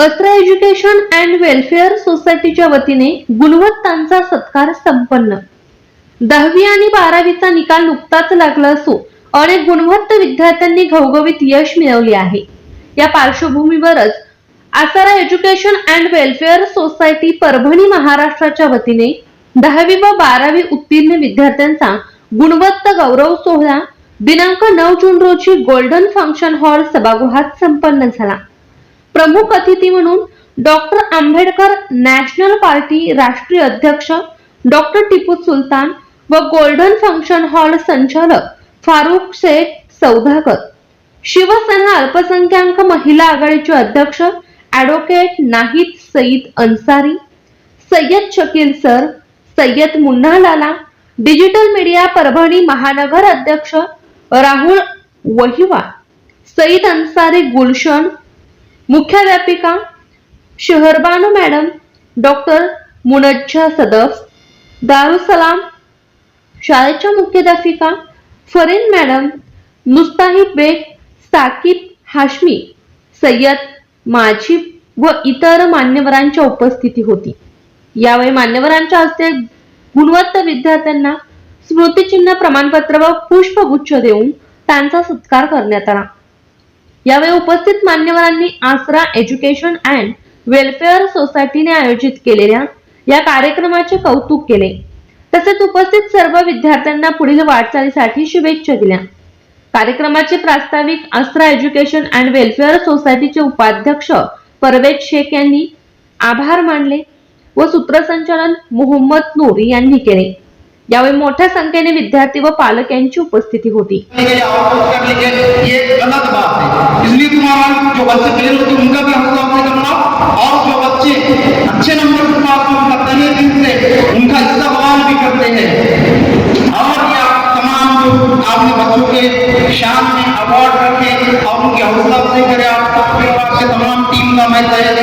पत्र education and welfare सोसायटीच्या वतीने गुणवत्तांचा सत्कार संपन्न. दहावी आणि बारावीचा निकाल नुकताच लागला असून अनेक गुणवत्त विद्यार्थ्यांनी घवघवीत यश मिळवले आहे. या पार्श्वभूमीवरच Asara education and welfare society Parbhani महाराष्ट्राच्या वतीने दहावी व बारावी उत्तीर्ण विद्यार्थ्यांचा गुणवत्त गौरव सोहळा दिनांक नऊ जून रोजी गोल्डन फंक्शन हॉल सभागृहात संपन्न झाला. प्रमुख अतिथी म्हणून डॉक्टर आंबेडकर नॅशनल पार्टी राष्ट्रीय अध्यक्ष डॉक्टर टिपू सुलतान व गोल्डन फंक्शन हॉल संचालक फारुख शेख सौदागर. शिवसेना अल्पसंख्याक महिला आघाडीचे अध्यक्ष advocate Nahid Saeed Ansari Sayyad Shakeel sir Sayyad Munna Lala digital media Parbhani महानगर अध्यक्ष राहुल वहिवा सईद अन्सारी गुलशन मुख्याध्यापिका शहरबानू मॅडम डॉक्टर मुनज्जा सदफ दारुसलाम शाळेच्या मुख्याध्यापिका फरीन मॅडम मुस्ताहिद बेग साकिब हाशमी सय्यद माझी व इतर मान्यवरांच्या उपस्थिती होती. यावेळी मान्यवरांच्या हस्ते गुणवत्त विद्यार्थ्यांना स्मृतिचिन्ह प्रमाणपत्र व पुष्पगुच्छ देऊन त्यांचा सत्कार करण्यात आला. यावेळी उपस्थित मान्यवरांनी आसरा एज्युकेशन अँड वेलफेअर सोसायटीने आयोजित केलेल्या या कार्यक्रमाचे कौतुक केले. तसेच उपस्थित सर्व विद्यार्थ्यांना पुढील वाटचालीसाठी शुभेच्छा दिल्या. कार्यक्रमाचे प्रास्ताविक आसरा एज्युकेशन अँड वेलफेअर सोसायटीचे उपाध्यक्ष परवेज शेख यांनी आभार मानले व सूत्रसंचालन मोहम्मद नूर यांनी केले. यावेळी मोठ्या संख्येने विद्यार्थी व पालक यांची उपस्थिती होती. इसलिए तुम्हारा जो बच्चे फेल होते हैं उनका भी हौसला अफजाई करना और जो बच्चे अच्छे नंबर के पास करते हैं दिन से उनका इस्तेमाल भी करते हैं। और ये तमाम जो आपने बच्चों के शाम में अवार्ड रखे, और उनकी हौसला अफजाई करे आप। तमाम टीम का मैं तहे